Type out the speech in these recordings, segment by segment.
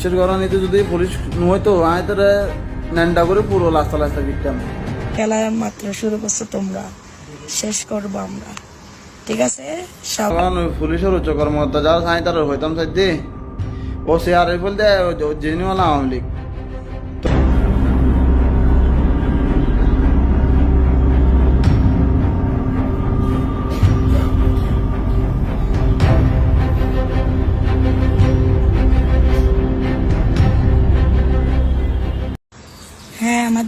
বিশেষ নিতে যদি পুলিশ নয়তো আয় তারা ন্যান্ডা করে পুরো লাস্তা লাস্তা দিতাম খেলা মাত্র শুরু করছ তোমরা। শেষ করব আমরা। ঠিক আছে? কারণ ওই পুলিশের উচ্চ কর্মকর্তা যারা তারা হইতাম সাইতে। ও সে আর বলতে জেনুয়াল আওয়ামী লীগ।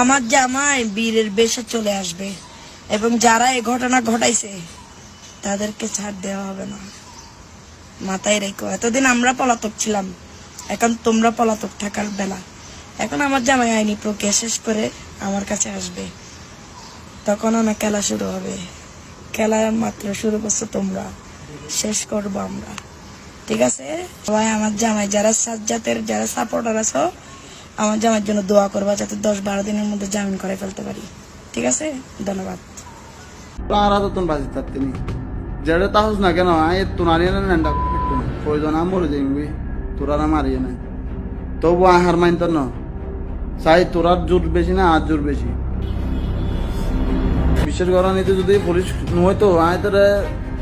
আমার জামাই বীরের বেশে চলে আসবে এবং যারা এই ঘটনা ঘটাইছে, তাদেরকে ছাড় দেওয়া হবে না। মাথায় রেখো, এতদিন আমরা পলাতক ছিলাম, এখন তোমরা পলাতক থাকার বেলা। এখন আমার জামাই আইনি প্রক্রিয়া শেষ করে আমার কাছে আসবে। তখন আমার খেলা শুরু হবে। খেলা মাত্র শুরু করছ তোমরা, শেষ করব আমরা। ঠিক আছে? সবাই আমার জামাই, যারা সাজ্জাতের যারা সাপোর্টার আছো আমার জামার জন্য দোয়া করবা যাতে দশ বারো দিনের মধ্যে জামিন করে ফেলতে পারি। ঠিক আছে? ধন্যবাদ। আর হাতে যেটা তাহস না কেন তোরা মারিয়ে না চাই বেশি না, আর বেশি। গরণীতে যদি পুলিশ নয়তো আয় তারা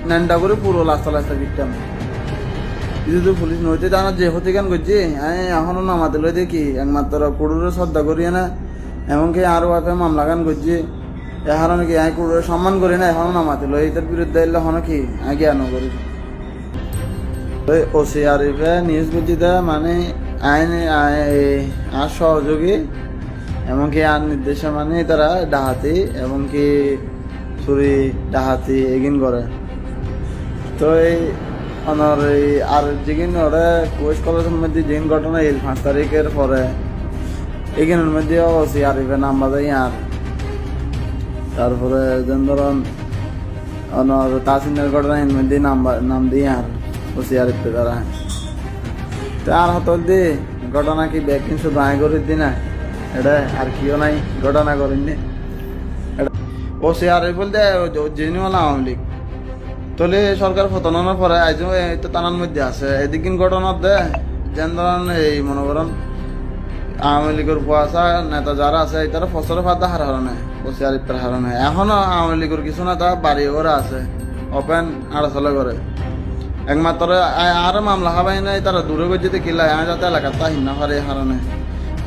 ন্যান্ডা করে পুরো লাস্তা লাস্তা দিতাম যদি পুলিশ নইতে জানা যে হতে কেন করছি? এখনও নামাতে লই দেখি একমাত্র কুড়ুরে শ্রদ্ধা করিয়ে না। এমনকি আরও আপে মামলা গান করছি? এখন কি আয় কুড়ুরে সম্মান করি না, এখনও নামাতে লই এটার বিরুদ্ধে এলে হন কি? আয় জ্ঞান করি। ওসি আরিফে নিউজ ভিত্তিতে মানে আইন আই- আর সহযোগী, এমনকি আর নির্দেশে মানে তারা ডাহাতি এমনকি চুরি ডাহাতি এগিন করে। তো এই অনর এই আর যেগিন ওরা কোয়েস কলেজের মধ্যে যেগিন ঘটনা এই পাঁচ তারিখের পরে এগিনের মধ্যে ওসি আরিফে নাম্বার দেয় আর। তারপরে যেন ধরুন অনর তাসিনের ঘটনা এর মধ্যে নাম্বার নাম দিয়ে আর ওসি আরিফে তারা তো আর হতল দি ঘটনা কি ব্যাকিং শুধু আয় করে দি না এটা আর কিও নাই, ঘটনা করিনি। ওসি আরিফ বলতে জেনুয়াল আওয়ামী লীগ। তলে সরকার পতনের পরে আজ তো তানার মধ্যে আছে। এদিকিন ঘটনা দে, যেন ধরেন এই, মনে করেন, আওয়ামী লীগের কুয়াশা নেতা যারা আছে তারা ফসলের ফাদা হার হারণে বসে আরিফের হারণে এখনও আওয়ামী লীগের কিছু নেতা বাড়ি করে আছে ওপেন আড়াচলে করে একমাত্র আর মামলা হাবাই নাই তারা দূরে গিয়ে যেতে কিলা আয় যাতে এলাকাতে আহিন না পারে হারণে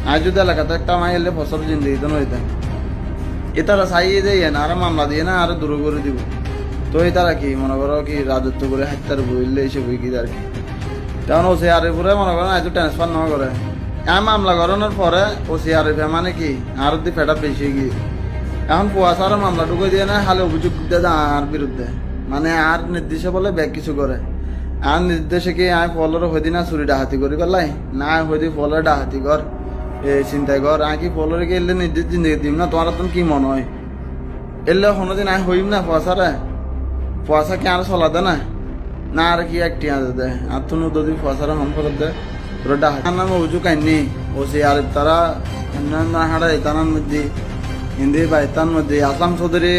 আয় যদি এলাকাতে একটা মাই এলে ফসল জিন্দিগি তো নইতে এ তারা চাইয়ে দিয়ে না, আর মামলা দিয়ে না, আর দূরে করে দিব। তো এই তারা কি, মনে করো কি রাজত্ব করে হাত্যার বইলে এসে বই কি আর কি? তখন ওসি আরিফুরে মনে করেন আজ ট্রান্সফার না করে। এই মামলা করানোর পরে ওসি আরিফে মানে কি, আর দি ফেটা বেশি গিয়ে এখন কুয়াশার মামলা ঢুকে দিয়ে না হালে অভিযোগ দেয় আর বিরুদ্ধে। মানে আর নির্দেশে বলে ব্যাগ কিছু করে। আর নির্দেশে কি আয় ফলের হইদি না চুরি ডাহাতি করি পেলাই না হইদি ফলের ডাহাতি কর, এ চিন্তাই কর। আয় কি ফলের এলে নির্দেশ জিন্দগি দিম না? তোমার তখন কি মনে হয়? এলে কোনোদিন আয় হইম না কুয়াশারে পয়সা কি আর চলা দে না? না আর কি এক টিয়া দে আর তুমি যদি পয়সাটা হম করে দে। তোর ডাক। নাম অভিযোগ আইনি। ও সে আর তারা হাড়া ইতানার মধ্যে। হিন্দি বা মধ্যে। আসাম চৌধুরী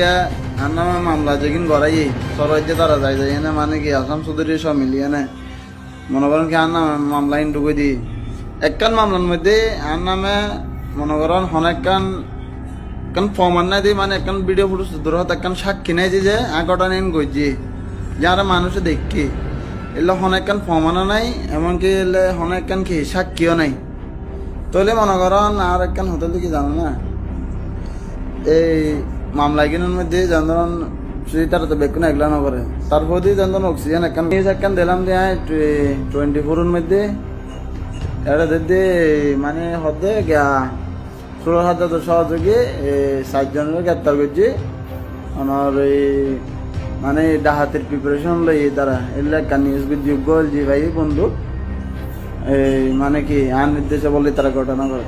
আর নামে মামলা যেদিন গড়াই। সরাইতে তারা যাই যাই না মানে কি আসাম চৌধুরী সব মিলিয়ে না। মনে করেন কি আর মামলা ইন ঢুকে দি একখান মামলার মধ্যে আর নামে মনে করেন হনেকখান কারণ প্রমাণ নাই দিয়ে মানে একখান ভিডিও ফুটেজ ধরত একখান সাক্ষী নাই যে আগটা নেন গইজি যারা মানুষে দেখি। এলে হনেকখান প্রমাণও নাই, এমনকি এলে হনেকখান কি সাক্ষীও নাই। তাহলে মনে করেন আর একখান হোটেল কি জানো না। এই মামলা কিনার মধ্যে যেন ধরুন তো বেকুন এগুলা না করে। তারপর দিয়ে যেন অক্সিজেন একখান নিউজ একখান দিলাম দিয়ে টোয়েন্টি ফোরের মধ্যে। এটা দিদি মানে হতে গিয়া ষোলো হাজার সহযোগে সাতজনের গ্রেপ্তার করছি। আমার এই মানে ডাহাতের প্রিপারেশন লই তারা এগুলো একটা নিউজ যোগ্য জি ভাই, বন্ধু। এই মানে কি, আইন নির্দেশে বলে তারা ঘটনা করে।